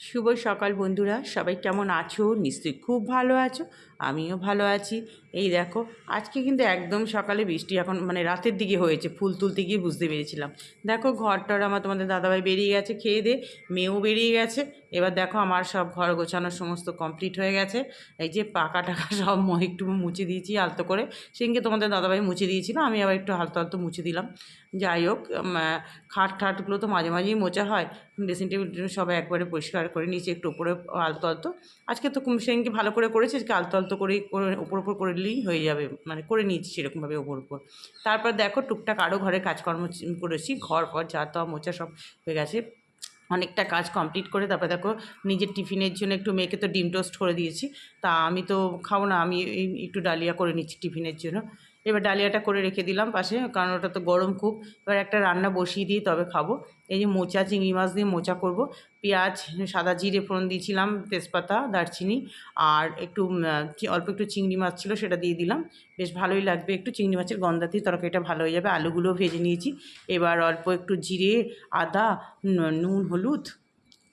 শুভ সকাল বন্ধুরা, সবাই কেমন আছো? নিশ্চয়ই খুব ভালো আছো, আমিও ভালো আছি। এই দেখো, আজকে কিন্তু একদম সকালে বৃষ্টি এখন মানে রাতের দিকে হয়েছে, ফুল তুলতে গিয়ে বুঝতে পেরেছিলাম। দেখো, ঘরটার আমার তোমাদের দাদাভাই বেরিয়ে গেছে, খেয়ে দিয়ে মেয়েও বেরিয়ে গেছে এবার দেখো আমার সব ঘর গোছানোর সমস্ত কমপ্লিট হয়ে গেছে। এই যে পাকা টাকা সব একটু মুছে দিয়েছি আলতো করে। সেদিনকে তোমাদের দাদাভাই মুছে দিয়েছিল, আমি আবার একটু হালতো হালতো মুছে দিলাম। যাই হোক খাট ঠাটগুলো তো মাঝে মাঝেই মোচা হয়। ড্রেসিং টেবিল সব একবারে পরিষ্কার করে নিচে একটু উপরে আলতো আলতো। আজকে তো সেদিনকে ভালো করে করেছে, আজকে আলতো আলতো করে করে উপর উপর করলেই হয়ে যাবে। মানে করে নিয়েছি সেরকমভাবে উপর উপর তারপর দেখো টুকটাক আরও ঘরে কাজকর্ম করেছি ঘর ফর যা তা মোচা সব হয়ে গেছে। অনেকটা কাজ কমপ্লিট করে তারপরে দেখো নিজের টিফিনের জন্য একটু মেয়েকে তো ডিম টোস্ট করে দিয়েছি। তা আমি তো খাব না, আমি একটু ডালিয়া করে নিচ্ছি টিফিনের জন্য। এবার ডালিয়াটা করে রেখে দিলাম পাশে, কারণ ওটা তো গরম খুব। এবার একটা রান্না বসিয়ে দিয়ে তবে খাব। এই যে মোচা, চিংড়ি মাছ দিয়ে মোচা করব। পেঁয়াজ, সাদা জিরে ফোড়ন দিয়েছিলাম, তেজপাতা, দারচিনি আর একটু অল্প একটু চিংড়ি মাছ ছিল সেটা দিয়ে দিলাম। বেশ ভালোই লাগবে একটু চিংড়ি মাছের গন্ধা গন্ধাতেই তরকারিটা ভালো হয়ে যাবে। আলুগুলো ভেজে নিয়েছি। এবার অল্প একটু জিরে, আদা নুন, হলুদ,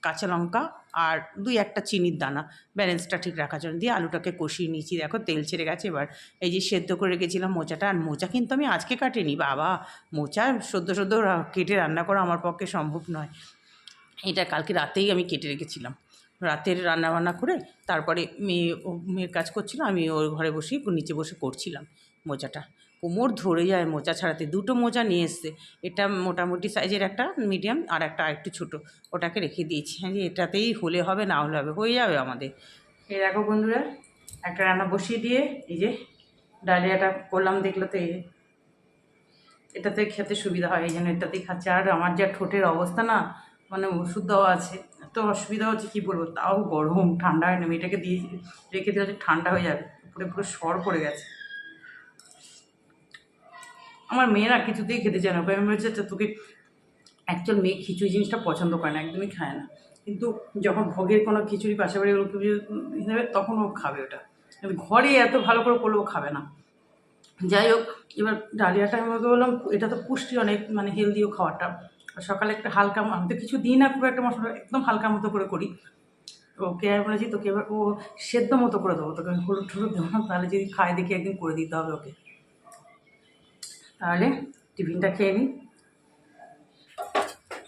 কাঁচা লঙ্কা আর দুই একটা চিনির দানা ব্যালেন্সটা ঠিক রাখার জন্য। দিয়ে আলুটাকে কষিয়ে নিয়েছি। দেখো তেল ছেড়ে গেছে, এবার এই যে সেদ্ধ করে রেখেছিলাম মোচাটা, আর মোচা কিন্তু আমি আজকে কাটিনি, বাবা। মোচা সদ্য সদ্য কেটে রান্না করা আমার পক্ষে সম্ভব নয়। এটা কালকে রাতেই আমি কেটে রেখেছিলাম। রাতের রান্না বান্না করে তারপরে মেয়ে মেয়ের কাজ করছিল, আমি ওর ঘরে বসে নিচে বসে করছিলাম মোচাটা। কোমর ধরে যায় মোচা ছাড়াতে, দুটো মোচা নিয়ে এসছে। এটা মোটামুটি সাইজের একটা মিডিয়াম আর একটা একটু ছোটো। ওটাকে রেখে দিয়েছি। হ্যাঁ যে এটাতেই হলে হবে, না হলে হবে, হয়ে যাবে আমাদের। এই দেখো বন্ধুরা, একটা রান্না বসিয়ে দিয়ে, এই যে ডালিয়াটা করলাম, দেখল তো এটাতে খেতে সুবিধা হয়, এই জন্য এটাতেই খাচ্ছে। আর আমার যা ঠোঁটের অবস্থা না মানে ওষুধ দেওয়া আছে, এত অসুবিধা হচ্ছে, কী বলব? তাও গরম, ঠান্ডা হয় না, মেয়েটাকে দিয়ে রেখে দিলে হচ্ছে ঠান্ডা হয়ে যাবে, পুরো পুরো সর পড়ে গেছে। আমার মেয়েরা কিছুতেই খেতে চায় না। আমি বলছি "আচ্ছা, তোকে অ্যাকচুয়াল মেয়ে খিচুড়ি জিনিসটা পছন্দ করে না একদমই খায় না। কিন্তু যখন ভোগের কোনো খিচুড়ি পাশে বাড়ি ওর কিছু হিসাবে তখন ও খাবে ওটা। ঘরে এত ভালো করে করলেও খাবে না। যাই হোক এবার ডালিয়াটা আমি ওকে বললাম এটা তো পুষ্টি অনেক মানে হেলদিও খাওয়াটা। আর সকালে একটা হালকা আমি তো কিছু দিই না খুব একটা মশলা একদম হালকা মতো করে করি। ওকে আমি বলেছি তোকে এবার ও সেদ্ধ মতো করে দেবো তোকে হলুদ টলুদ দেবো তাহলে যদি খায় দেখি একদিন করে দিতে হবে ওকে। তাহলে টিফিনটা খেয়ে নিই।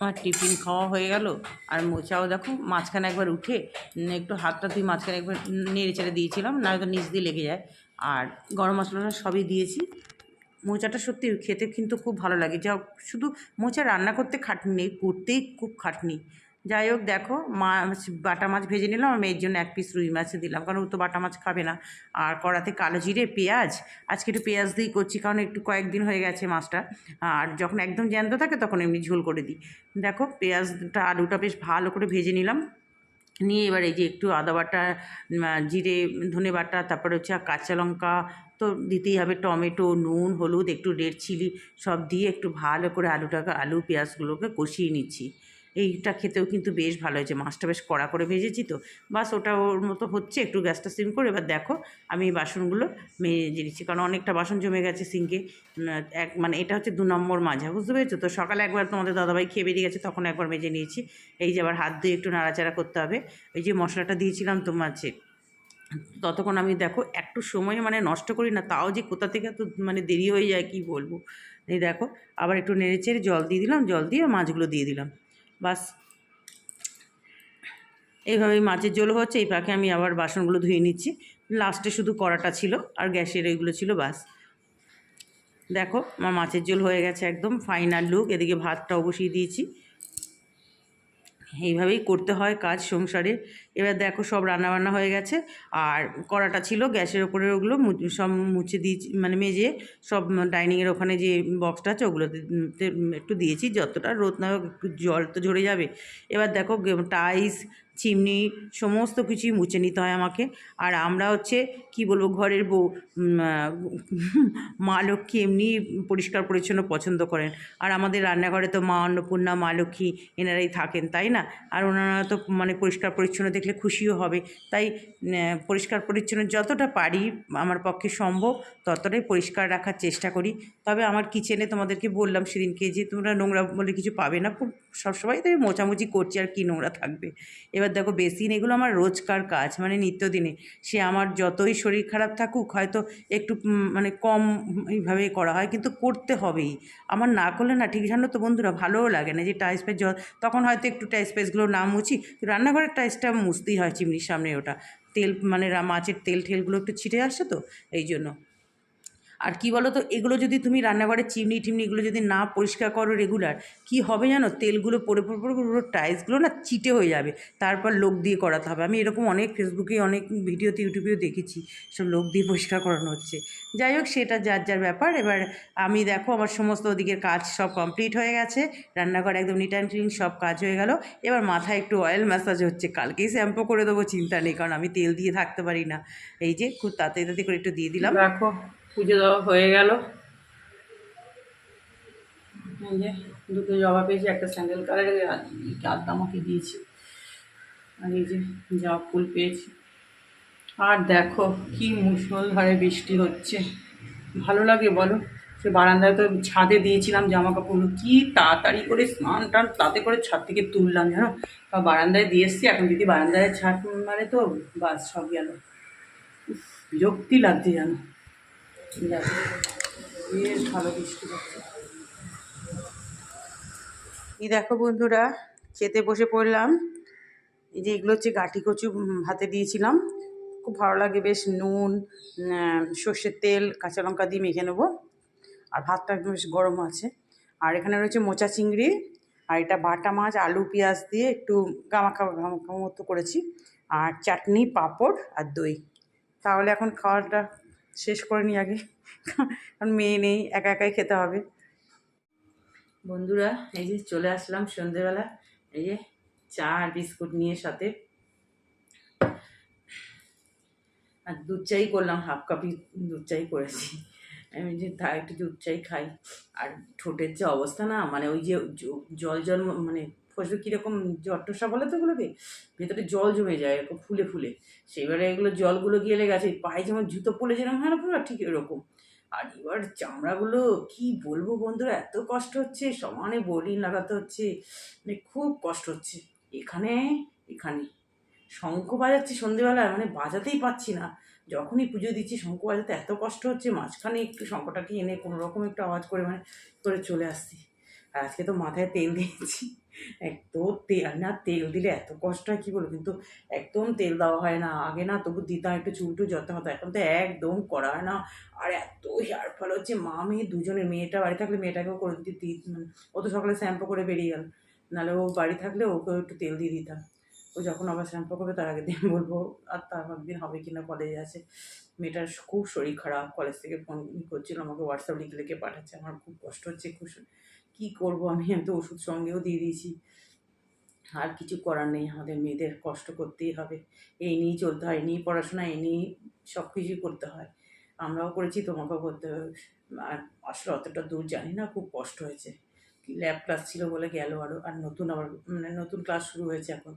আমার টিফিন খাওয়া হয়ে গেল, আর মোচাও দেখো, মাঝখানে একবার উঠে একটু হাতটা তুই মাঝখানে একবার নেড়ে চেড়ে দিয়েছিলাম, না হয়তো নিচ দিয়ে লেগে যায়। আর গরম মশলাটা সবই দিয়েছি। মোচাটা সত্যি খেতে কিন্তু খুব ভালো লাগে। যা শুধু মোচা রান্না করতে খাটনি নেই, করতেই খুব খাটনি। যাই হোক দেখো মাছ বাটা মাছ ভেজে নিলাম আর মেয়ের জন্য এক পিস রুই মাছ দিলাম, কারণ ও তো বাটা মাছ খাবে না। আর কড়াতে কালো জিরে, পেঁয়াজ, আজকে একটু পেঁয়াজ দিয়েই করছি, কারণ একটু কয়েকদিন হয়ে গেছে মাছটা। আর যখন একদম জ্যান্ত থাকে, তখন এমনি ঝোল করে দিই। দেখো, পেঁয়াজটা, আলুটা বেশ ভালো করে ভেজে নিলাম। নিয়ে এবার এই যে একটু আদা বাটা জিরে, ধনে বাটা, তারপরে হচ্ছে কাঁচা লঙ্কা তো দিতেই হবে, টমেটো, নুন, হলুদ, একটু রেড চিলি সব দিয়ে একটু ভালো করে আলুটাকে, আলু, পেঁয়াজগুলোকে কষিয়ে নিচ্ছি। এইটা খেতেও কিন্তু বেশ ভালো হয়েছে। মাছটা বেশ কড়া করে ভেজেছি তো। বাস ওটা ওর মতো হচ্ছে, একটু গ্যাসটা সিম করে এবার দেখো আমি এই বাসনগুলো মেজে দিচ্ছি কারণ অনেকটা বাসন জমে গেছে সিঙ্কে। এক মানে এটা হচ্ছে দু নম্বর মাজা বুঝতে পেরেছ তো? সকালে একবার তোমাদের দাদাভাই খেয়ে বেরিয়ে গেছে, তখন একবার মেজে নিয়েছি। এই যে আবার হাত দিয়ে একটু নাড়াচাড়া করতে হবে। এই যে মশলাটা দিয়েছিলাম তো মাছে ততক্ষণ আমি দেখো একটু সময় মানে নষ্ট করি না, তাও যে কোথা থেকে এত মানে দেরি হয়ে যায় কি বলব? এই দেখো, আবার একটু নেড়ে চেড়ে জল দিয়ে দিলাম, জল দিয়ে মাছগুলো দিয়ে দিলাম। বাস। এইভাবেই মাছের ঝোল হচ্ছে, এই পাখে আমি আবার বাসনগুলো ধুয়ে নিচ্ছি। লাস্টে শুধু কড়াটা ছিল আর গ্যাসের এইগুলো ছিল বাস। দেখো, আমার মাছের ঝোল হয়ে গেছে একদম ফাইনাল লুক, এদিকে ভাতটাও বসিয়ে দিয়েছি। এইভাবেই করতে হয় কাজ সংসারে এবার দেখো সব রান্নাবান্না হয়ে গেছে। আর কড়াটা ছিল, গ্যাসের ওপরে ওগুলো সব মুছে দিয়েছি মানে মেজে সব ডাইনিংয়ের ওখানে যে বক্সটা আছে, ওগুলোতে একটু দিয়েছি, যতটা রোদ না জল তো ঝরে যাবে। এবার দেখো টাইস চিমনি সমস্ত কিছুই মুছে নিতে হয় আমাকে। আর আমরা হচ্ছে, কি বলব, ঘরের বউ মা লক্ষ্মী এমনি পরিষ্কার পরিচ্ছন্ন পছন্দ করেন। আর আমাদের রান্নাঘরে তো মা অন্নপূর্ণা, মা লক্ষ্মী এনারাই থাকেন, তাই না? আর ওনারা তো মানে পরিষ্কার পরিচ্ছন্ন দেখলে খুশিও হবে। তাই পরিষ্কার পরিচ্ছন্ন যতটা পারি আমার পক্ষে সম্ভব ততটাই পরিষ্কার রাখার চেষ্টা করি। তবে আমার কিচেনে তোমাদেরকে বললাম সেদিনকে যে, তোমরা নোংরা বলে কিছু পাবে না। খুব সবসময় তাই মোছামুছি করছি আর কি নোংরা থাকবে। এবার দেখো বেসিন, এগুলো আমার রোজকার কাজ মানে নিত্যদিনে। সে আমার যতই শরীর খারাপ থাকুক, হয়তো একটু মানে কম এইভাবে করা হয়, কিন্তু করতে হবেই। আমার না করলে না, ঠিক জানো তো বন্ধুরা, ভালোও লাগে না। যে টাইস পেস তখন হয়তো একটু টাইস পেসগুলো না মুছি, রান্নাঘরের টাইসটা মুছতেই হয় চিমনির সামনে ওটা। তেল মানে মাছের তেল ঠেলগুলো একটু ছিটে আসে তো, এই জন্য। আর কি বলো তো এগুলো যদি তুমি রান্নাঘরের চিমনি টিমনি এগুলো যদি না পরিষ্কার করো রেগুলার কি হবে জানো? তেলগুলো পড়ে পড়ে পড়ে পুরো টাইলসগুলো না চিটে হয়ে যাবে। তারপর লোক দিয়ে করাতে হবে। আমি এরকম অনেক ফেসবুকে অনেক ভিডিওতে ইউটিউবেও দেখেছি, সব লোক দিয়ে পরিষ্কার করানো হচ্ছে। যাই হোক, সেটা যার যার ব্যাপার। এবার আমি দেখো, আমার সমস্ত ওদিকের কাজ সব কমপ্লিট হয়ে গেছে। রান্নাঘর একদম নিট অ্যান্ড ক্লিন সব কাজ হয়ে গেল। এবার মাথায় একটু অয়েল ম্যাসাজ হচ্ছে। কালকেই শ্যাম্পু করে দেবো, চিন্তা নেই, কারণ আমি তেল দিয়ে থাকতে পারি না। এই যে, খুব তাড়াতাড়ি তাড়াতাড়ি করে একটু দিয়ে দিলাম। দেখো পুজো দেওয়া হয়ে গেল। যে দুটো জবা পেয়েছি, একটা স্যান্ডেল কালারের আদা আমাকে দিয়েছি। আর এই যে জবা ফুল পেয়েছি। আর দেখো কি মুসলধারে বৃষ্টি হচ্ছে। ভালো লাগে বলো? সে বারান্দায় তো ছাদে দিয়েছিলাম জামা কাপড়গুলো কি তাড়াতাড়ি করে স্নান টান তাতে করে ছাদ থেকে তুললাম জানো? বা বারান্দায় দিয়ে এসছি, এখন যদি বারান্দায় ছাদ মারে তো বাস সব গেল। বিরক্তি লাগছে জানো। এই দেখো বন্ধুরা, খেতে বসে পড়লাম। এই যে এগুলো হচ্ছে গাটি কচু ভাতে দিয়েছিলাম। খুব ভালো লাগে, বেশ নুন সর্ষের তেল, কাঁচা লঙ্কা দিয়ে মেখে নেব। আর ভাতটা একদম বেশ গরম আছে। আর এখানে রয়েছে মোচা চিংড়ি, আর এটা বাটা মাছ, আলু, পেঁয়াজ দিয়ে একটু গামাখা গামাখা মতো করেছি। আর চাটনি, পাঁপড় আর দই। তাহলে এখন খাওয়াটা শেষ করে নিই আগে। কারণ মেয়ে নেই, একা একাই খেতে হবে। বন্ধুরা, এই যে চলে আসলাম সন্ধেবেলা। এই যে চা আর বিস্কুট নিয়ে সাথে। আর দুধ চাই করলাম, হাফ কাপই দুধ চাই করেছি। আমি যে তা একটু দুধ চাই খাই। আর ঠোঁটের যে অবস্থা না মানে ওই যে জল জল মানে ফসবে কীরকম জ্বরটসা বলে তো ওগুলোকে ভেতরে জল জমে যায়, এরকম ফুলে ফুলে। সেইবারে এগুলো জলগুলো গিয়ে লেগে আছে, পায়ে যেমন জুতো পড়লে যেরকম হয় না পুরো, ঠিক এরকম। আর এবার চামড়াগুলো কি বলব বন্ধুরা, এত কষ্ট হচ্ছে, সমানে বোরিং লাগাতে হচ্ছে মানে খুব কষ্ট হচ্ছে। এখানে এখানে। শঙ্খ বাজাচ্ছি সন্ধেবেলায় মানে বাজাতেই পাচ্ছি না। যখনই পুজো দিচ্ছি, শঙ্খ বাজাতে এত কষ্ট হচ্ছে, মাঝখানে একটু শঙ্খটাকে এনে কোনো রকম একটু আওয়াজ করে মানে করে চলে আসছি। আর আজকে তো মাথায় তেল দিয়েছি। এত তেল না তেল দিলে এত কষ্ট হয়, কী বলব? কিন্তু একদম তেল দেওয়া হয় না। আগে না তবু দিতাম, একটু চুলটু যত্ন হতো। এখন তো একদম করা হয় না। আর এত হেয়ার ফল হচ্ছে, মা মেয়ে দুজনে মেয়েটা বাড়ি থাকলে মেয়েটাকেও করে দিতে ও তো সকালে শ্যাম্পু করে বেরিয়ে গেল। নাহলে ও বাড়ি থাকলে ওকেও একটু তেল দিয়ে দিতাম। ও যখন আবার শ্যাম্পু করবে, তার আগের দিন বলব, আর তার দিন হবে কিনা কলেজে আছে। মেয়েটার খুব শরীর খারাপ কলেজ থেকে ফোন করছিল, আমাকে হোয়াটসঅ্যাপ লিখে লিখে পাঠাচ্ছে। আমার খুব কষ্ট হচ্ছে, খুব কী করব আমি? তো ওষুধ সঙ্গেও দিয়ে দিয়েছি। আর কিছু করার নেই, আমাদের মেয়েদের কষ্ট করতেই হবে। এই নিয়েই চলতে হয়, এই নিয়েই পড়াশোনা, এই নিয়েই সব কিছুই করতে হয়। আমরাও করেছি, তোমাকেও করতে হবে। আর আসলে অতটা দূর জানি না, খুব কষ্ট হয়েছে। ল্যাব ক্লাস ছিল বলে গেল আরও আর নতুন আবার মানে নতুন ক্লাস শুরু হয়েছে এখন।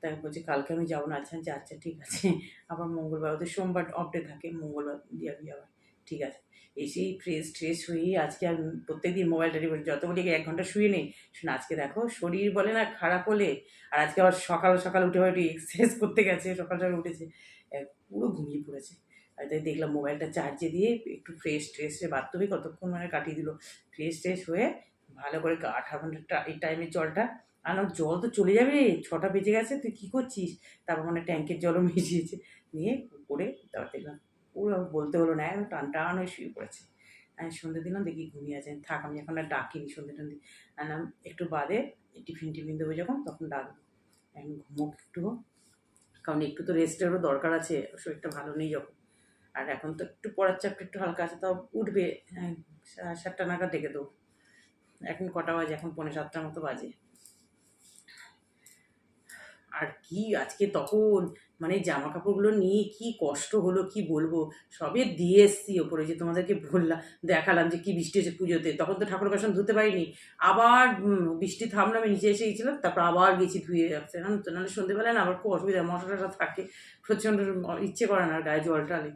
তাই বলছি, কালকে আমি যাব না আচ্ছা আচ্ছা ঠিক আছে। আবার মঙ্গলবার, ওদের সোমবার অফ থাকে, মঙ্গলবার যাবি আবার ঠিক আছে। এসেই ফ্রেশ ট্রেশ হয়ে আজকে আর প্রত্যেক দিন মোবাইলটা রিপোর্ট যত বলি এক ঘণ্টা শুয়ে নেই, শুনে আজকে দেখো শরীর বলে না, খারাপ হলে আর আজকে আবার সকাল সকাল উঠে একটু এক্সারসাইজ করতে গেছে, সকাল সকাল উঠেছে। পুরো ঘুমিয়ে পড়েছে। আর তাই দেখলাম মোবাইলটা চার্জে দিয়ে একটু ফ্রেশ ট্রেশে বাথরুমে কতক্ষণ মানে কাটিয়ে দিল। ফ্রেশ ট্রেশ হয়ে ভালো করে আঠা ঘণ্টা এই টাইমের জলটা আর না জল তো চলে যাবে, ছটা বেজে গেছে, তুই কী করছিস? তারপর মানে ট্যাঙ্কের জলও মিশিয়েছে। নিয়ে করে তারপর দেখলাম বলতে হলো না একদম টান টান হয়ে শুয়ে পড়েছে। আমি সন্ধে দিলাম দেখি ঘুমিয়ে আছেন। থাক আমি এখন আর ডাকিনি সন্ধে টন্ধে। একটু বাদে টিফিন টিফিন দেবো যখন তখন ডাকবো। এখন ঘুমোক একটু। কারণ একটু তো রেস্টেরও দরকার আছে শরীরটা ভালো নেই যখন। আর এখন তো একটু পড়ার চাপটা একটু হালকা আছে তাও উঠবে। হ্যাঁ, সাতটা নাগাদ ডেকে দেবো। এখন কটা বাজে? এখন পৌনে সাতটার মতো বাজে। আর কি আজকে তখন মানে জামা কাপড়গুলো নিয়ে কি কষ্ট হলো, কি বলব? সবে দিয়ে এসছি ওপরে যে তোমাদেরকে বললাম, দেখালাম যে কি বৃষ্টি হয়েছে পুজোতে। তখন তো ঠাকুর বাসন ধুতে পারিনি। আবার বৃষ্টি থামলো, আমি নিচে এসে গেছিলাম, তারপর আবার গেছি ধুয়ে যাচ্ছে না নাহলে সন্ধ্যেবেলায় না আবার খুব অসুবিধা মশলাটা থাকে। প্রচণ্ড ইচ্ছে করে না গায়ে জল টালে।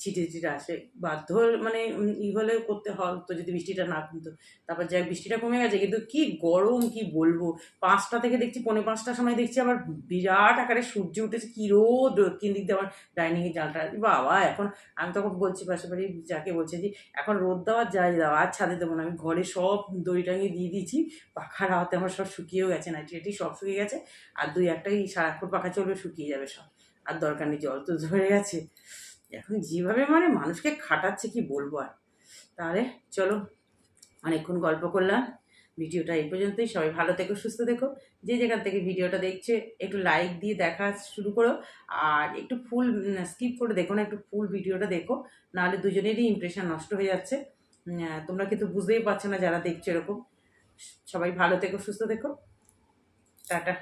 ছিটে ছিটে আসে। বাধ্য মানে ই হলে করতে হতো যদি বৃষ্টিটা না কমতো। তারপর যাই বৃষ্টিটা কমে গেছে। কিন্তু কি গরম, কি বলব? পাঁচটা থেকে দেখছি, পৌনে পাঁচটার সময় দেখছি আবার বিরাট আকারে সূর্য উঠেছে। কি রোদ! কিন দিক দিয়ে আমার ডাইনিংয়ে জালটা বাবা, এখন আমি তখন বলছি পাশাপাশি যাকে বলছে যে, এখন রোদ দেওয়ার যাই দেওয়া আর ছাদে দেবো না। আমি ঘরে সব দড়ি টাঙিয়ে দিয়ে দিয়েছি। পাখার হাতে আমার সব শুকিয়েও গেছে। নাইটি টাইটি সব শুকিয়ে গেছে। আর দুই একটাই সারাক্ষণ পাখা চলবে, শুকিয়ে যাবে সব। আর দরকার নেই জল তো ধরে গেছে। এখন যেভাবে মানে মানুষকে খাটাচ্ছে কি বলব আর। তাহলে চলো, অনেকক্ষণ গল্প করলাম। ভিডিওটা এই পর্যন্তই। সবাই ভালো থেকো, সুস্থ দেখো যে যেখান থেকে ভিডিওটা দেখছে, একটু লাইক দিয়ে দেখা শুরু করো। আর একটু ফুল স্কিপ করে দেখো না, একটু ফুল ভিডিওটা দেখো। নাহলে দুজনেরই ইমপ্রেশন নষ্ট হয়ে যাচ্ছে। তোমরা কিন্তু বুঝতেই পারছ না যারা দেখছ এরকম। সবাই ভালো থেকো, সুস্থ দেখো টাটা।